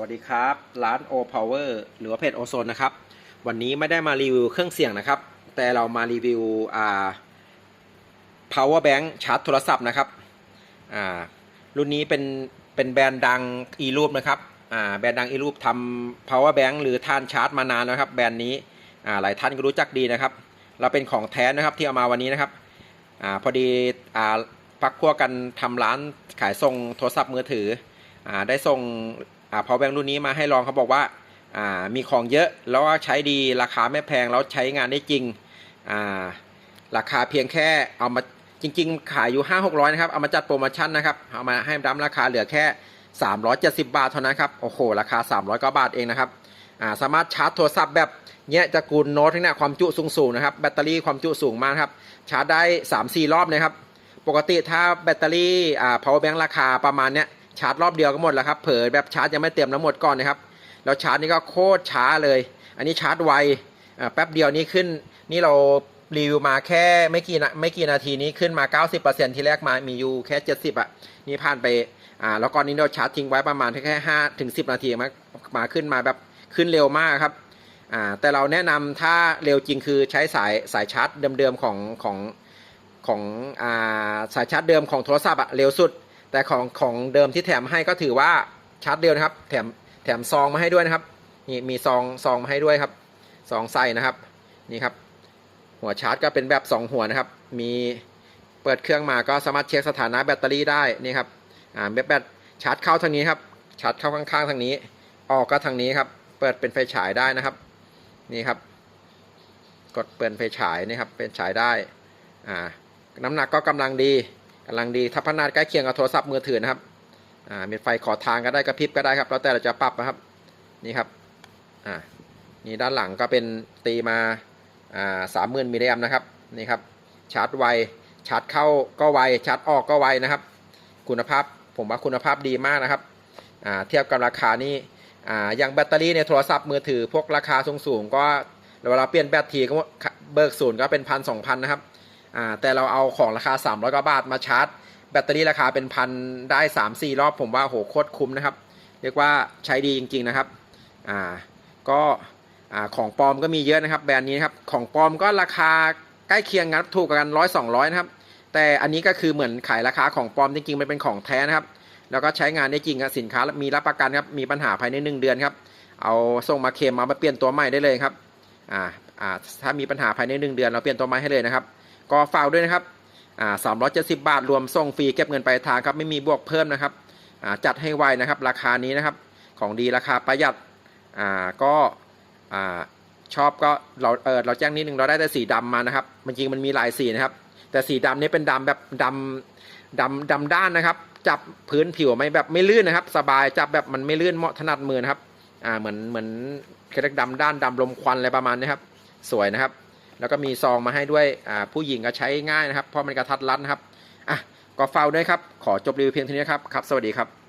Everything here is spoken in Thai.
วัสดีครับ ร้าน O Power หรือว่าเพจโอโซนนะครับ วันนี้ไม่ได้มารีวิวเครื่องเสียงนะครับ แต่เรามารีวิวอ่า power bank ชาร์จโทรศัพท์นะครับอ่ารุ่นนี้เป็นเป็นแบรนด์ดังอีรูปนะครับอ่าแบรนด์ดังอีรูปทำ power bank หรือท่านชาร์จมานานแล้วครับ แบรนด์นี้อ่าหลายท่านก็รู้จักดีนะครับ เราเป็นของแท้นะครับที่เอามาวันนี้นะครับอาพอดีอ่าพักพวกกันทำร้านขายส่งโทรศัพท์มือถืออาได้ส่ง อ่า power bank รุ่นนี้มาให้ลองเขาบอกว่าอ่ามีของเยอะแล้วใช้ดีราคาไม่แพงแล้วใช้งานได้จริงอ่าราคาเพียงแค่เอามาจริง ๆ ขายอยู่ 5 600 นะครับ เอามาจัดโปรโมชั่นนะครับ เอามาให้ดั้มราคาเหลือแค่ 370 บาทเท่านั้นครับ โอ้โห ราคา 300กว่าบาทเองนะครับ อ่า สามารถชาร์จโทรศัพท์แบบเนี้ยจะกูลโน้ตเนี่ยความจุสูงๆนะครับ แบตเตอรี่ความจุสูงมากครับ ชาร์จได้ 3-4 รอบนะครับ ปกติถ้าแบตเตอรี่ อ่า power bank ราคาประมาณเนี้ย ชาร์จรอบเดียวก็หมดแล้วครับ เผลอแบบชาร์จยังไม่เต็มแล้วหมดก่อนนะครับ แล้วชาร์จนี่ก็โคตรช้าเลย อันนี้ชาร์จไวอ่าแป๊บเดียวนี้ขึ้น นี่เรารีวิวมาแค่ไม่กี่นาไม่กี่นาทีนี้ขึ้นมา 90%ที่แรกมามีอยู่แค่ 70อะ นี่ผ่านไป อ่า แล้วก่อนนี้เราชาร์จทิ้งไว้ประมาณแค่5ถึง10 นาทีมามาขึ้นมาแบบขึ้นเร็วมากครับ อ่า แต่เราแนะนำถ้าเร็วจริงคือใช้สายสายชาร์จเดิมๆของของของอ่าสายชาร์จเดิมของโทรศัพท์อะเร็วสุด แต่ของของเดิมที่แถมให้ก็ถือว่าชาร์จเร็วนะครับ แถมแถมซองมาให้ด้วยนะครับ นี่มีซองซองมาให้ด้วยครับซองใส่นะครับนี่ครับ หัวชาร์จก็เป็นแบบ 2 หัวนะครับ มีเปิดเครื่องมาก็สามารถเช็คสถานะแบตเตอรี่ได้นี่ครับอ่าแบตแบตชาร์จเข้าทางนี้ครับชาร์จเข้าข้างๆทางนี้ ออกก็ทางนี้ครับ เปิดเป็นไฟฉายได้นะครับ นี่ครับ กดเปิดไฟฉายนี่ครับเป็นฉายได้อ่าน้ำหนักก็กำลังดี กำลังดีถ้าพนาดใกล้เคียงกับโทรศัพท์มือถือนะครับอ่ามีไฟขอทางก็ได้กระพริบก็ได้ครับแล้วแต่เราจะปรับนะครับนี่ครับอ่านี่ด้านหลังก็เป็นตีมาสามหมื่นมิลลิแอมนะครับนี่ครับชาร์จไวชาร์จเข้าก็ไวชาร์จออกก็ไวนะครับ คุณภาพผมว่าคุณภาพดีมากนะครับอ่าเทียบกับราคานี่อ่าอย่างแบตเตอรี่ในโทรศัพท์มือถือพวกราคาสูงๆก็เวลาเปลี่ยนแบตทีก็เบิกศูนย์ก็เป็นพันสองพันนะครับ อ่าแต่เราเอาของราคา 300กว่าบาทมาชาร์จ แบตเตอรี่ราคาเป็นพันได้ 3-4 รอบผมว่าโหโคตรคุ้มนะครับ เรียกว่าใช้ดีจริง ๆนะครับอ่าก็อ่าของปลอมก็มีเยอะนะครับ แบรนด์นี้นครับของปลอมก็ราคาใกล้เคียงกันถูกกันร้อยสองร้อยนะครับแต่อันนี้ก็คือเหมือนขายราคาของปลอมจริงๆมันเป็นของแท้นะครับ แล้วก็ใช้งานได้จริงครับสินค้ามีรับประกันครับมีปัญหาภายใน 1 เดือนครับเอาส่งมาเคลมมาเปลี่ยนตัวใหม่ได้เลยครับอ่าอ่าถ้ามีปัญหาภายใน 1 เดือนเราเปลี่ยนตัวใหม่ให้เลยนะครับ ก็ฝากด้วยนะครับอ่าสามร้อยเจ็ดสิบบาทรวมส่งฟรีเก็บเงินปลายทางครับไม่มีบวกเพิ่มนะครับอ่าจัดให้ไวนะครับราคานี้นะครับของดีราคาประหยัดอ่าก็อ่าชอบก็เราเออเราแจ้งนิดนึงเราได้แต่สีดำมานะครับมันจริงมันมีหลายสีนะครับ แต่สีดำนี่เป็นดำแบบดำดำดำด้านนะครับ จับพื้นผิวไม่แบบไม่ลื่นนะครับ สบายจับแบบมันไม่ลื่นเหมาะถนัดมือนะครับอ่าเหมือนเหมือนเคล็ดดำด้านดำลมควันอะไรประมาณนี้ครับ สวยนะครับ แล้วก็มีซองมาให้ด้วยผู้หญิงก็ใช้ง่ายนะครับ เพราะมันกระทัดรัดนะครับอะก็เฝ้าด้วยครับ ขอจบรีวิวเพียงเท่านี้ครับครับ สวัสดีครับ